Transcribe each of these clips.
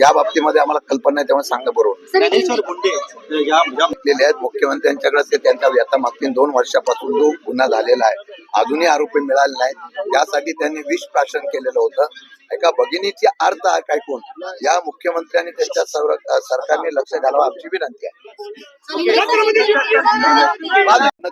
या बाबतीमध्ये आम्हाला कल्पना नाही त्यामुळे सांगा बरोबर आहेत मुख्यमंत्र्यांच्याकडे ते त्यांच्या व्यथा मागतील. दोन वर्षापासून जो गुन्हा झालेला आहे अजूनही आरोपी मिळाले नाही त्यासाठी त्यांनी विष प्राशन केलेलं होतं. एका भगिनीची अर्थ ऐकून या मुख्यमंत्र्यांनी त्यांच्या सरकारने लक्ष घालावं आमची विनंती आहे.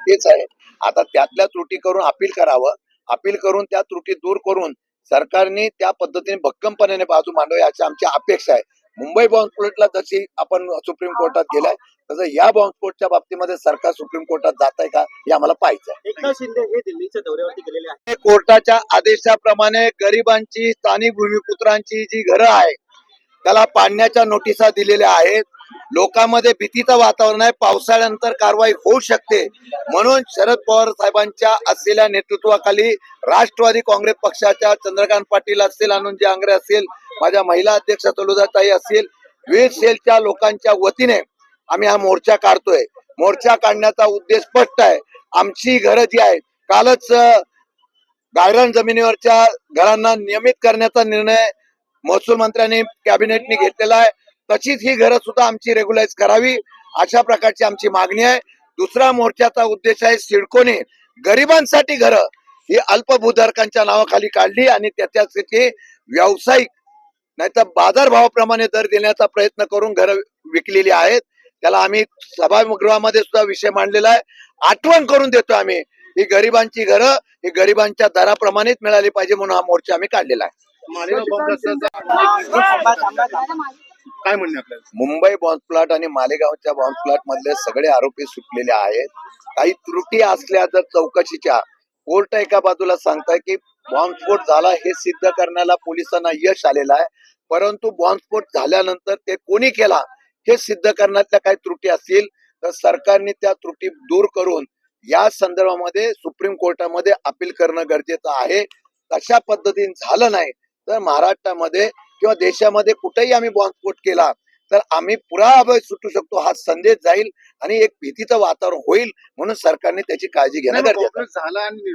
तेच आहे. आता त्यातल्या त्रुटी करून अपील करावं. अपील करून त्या त्रुटी दूर करून सरकारने त्या पद्धतीने भक्कमपणाने बाजू मांडावी अशी आमची अपेक्षा आहे. मुंबई बॉम्बस्फोटला जशी आपण सुप्रीम कोर्टात गेलाय तसं या बॉम्बस्फोटच्या बाबतीमध्ये सरकार सुप्रीम कोर्टात जात आहे का हे आम्हाला पाहिजे आहे. एकनाथ शिंदे हे दिल्लीच्या दौऱ्यावरती गेलेले आहेत. हे कोर्टाच्या आदेशाप्रमाणे गरिबांची स्थानिक भूमिपुत्रांची जी घरं आहे त्याला पाडण्याच्या नोटिसा दिलेल्या आहेत. लोकांमध्ये भीतीचं वातावरण आहे. पावसाळ्यानंतर कारवाई होऊ शकते. म्हणून शरद पवार साहेबांच्या असलेल्या नेतृत्वाखाली राष्ट्रवादी काँग्रेस पक्षाच्या चंद्रकांत पाटील असतील अनुजय आंग्रे असतील माझ्या महिला अध्यक्ष तलुदाताई असतील विविध सेलच्या लोकांच्या वतीने आम्ही हा मोर्चा काढतोय. मोर्चा काढण्याचा उद्देश स्पष्ट आहे. आमची घरं जी आहेत कालच गायरान जमिनीवरच्या घरांना नियमित करण्याचा निर्णय महसूल मंत्र्यांनी कॅबिनेटने घेतलेला आहे. तशीच ही घरं सुद्धा आमची रेग्युलाइज करावी. अशा प्रकारची आमची मागणी आहे. दुसरा मोर्चाचा उद्देश आहे सिडकोने. गरिबांसाठी घरं ही अल्पभूधारकांच्या नावाखाली काढली आणि त्याच्यासाठी व्यावसायिक नाहीतर बाजारभावाप्रमाणे दर देण्याचा प्रयत्न करून घरं विकलेली आहेत. त्याला आम्ही सभागृहामध्ये सुद्धा विषय मांडलेला आहे. आठवण करून देतो आम्ही. ही गरिबांची घरं ही गरिबांच्या दराप्रमाणेच मिळाली पाहिजे म्हणून हा मोर्चा आम्ही काढलेला आहे. काय म्हणणे आपल्याला? मुंबई बॉम्ब प्लॉट आणि मालेगावच्या बॉम्ब प्लॉट मधले सगळे आरोपी सुटलेले आहेत. काही त्रुटी असल्या तर चौकशीच्या. कोर्ट एका बाजूला सांगताय की बॉम्बस्फोट झाला हे सिद्ध करण्याला पोलिसांना यश आलेलं आहे. परंतु बॉम्बस्फोट झाल्यानंतर ते कोणी केला हे सिद्ध करण्यातल्या काही त्रुटी असतील तर सरकारने त्या त्रुटी दूर करून या संदर्भामध्ये सुप्रीम कोर्टामध्ये अपील करणं गरजेचं आहे. तशा पद्धतीने झालं नाही तर महाराष्ट्रामध्ये किंवा देशामध्ये कुठेही आम्ही बॉम्बस्फोट केला तर आम्ही पुरा अभय सुटू शकतो हा संदेश जाईल आणि एक भीतीचं वातावरण होईल म्हणून सरकारने त्याची काळजी घेणं गरजेचं. झाला आणि